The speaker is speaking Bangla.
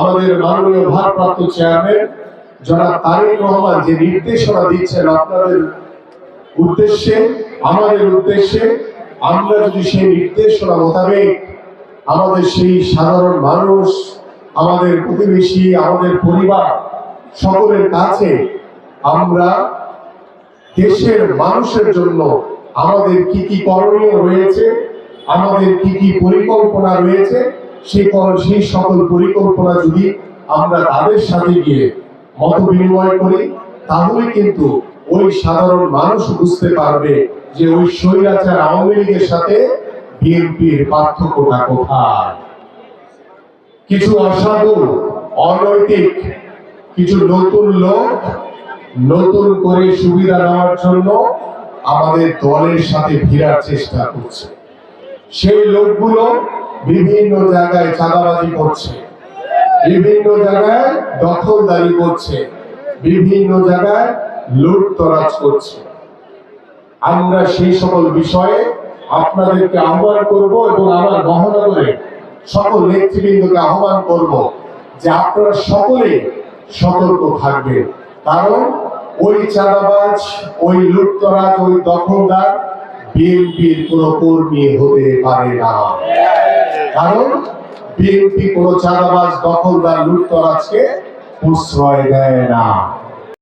আমাদের মাননীয় ভারপ্রাপ্ত চেয়ারম্যান জনাব তারেক রহমান যে নির্দেশনা দিচ্ছেন আপনাদের উদ্দেশ্যে, আমাদের উদ্দেশ্যে, আমরা যদি সেই নির্দেশনা মোতাবেক আমাদের সেই সাধারণ মানুষ, আমাদের প্রতিবেশী, আমাদের পরিবার সকলের কাছে আমরা দেশের মানুষের জন্য আমাদের কি কি করণীয় রয়েছে, আমাদের কি কি পরিকল্পনা রয়েছে সেই সেই সকল পরিকল্পনা যদি আমরা তাদের সাথে গিয়ে মত বিনিময় করি, তাহলে কিন্তু ওই সাধারণ মানুষ বুঝতে পারবে যে ওই স্বৈরাচার আওয়ামী লীগের সাথে বিএনপির পার্থক্যটা কোথায়। কিছু অসাধু, অনৈতিক, কিছু নতুন লোক নতুন করে সুবিধা নেওয়ার জন্য আমাদের দলের সাথে ভিড়ার চেষ্টা করছে। সেই লোকগুলো বিভিন্ন জায়গায় চাঁদাবাজি করছে। বিভিন্ন জায়গায় দখলদারি করছে। বিভিন্ন জায়গায় লুটতরাজ করছে। আমরা সেই সকল বিষয়ে আপনাদেরকে আহ্বান করব এবং আমার মহানগরে সকল নেতৃবৃন্দকে আহ্বান করব যে আপনারা সকলে সতর্ক থাকবেন। কারণ ওই চাঁদাবাজ, ওই লুটতরাজ, ওই দখলদার বিএনপির কোন কর্মী হতে পারে না। কারণ বিএনপি কোন চাঁদাবাজ দখলদার লুটতরাজকে প্রশ্রয় দেয় না।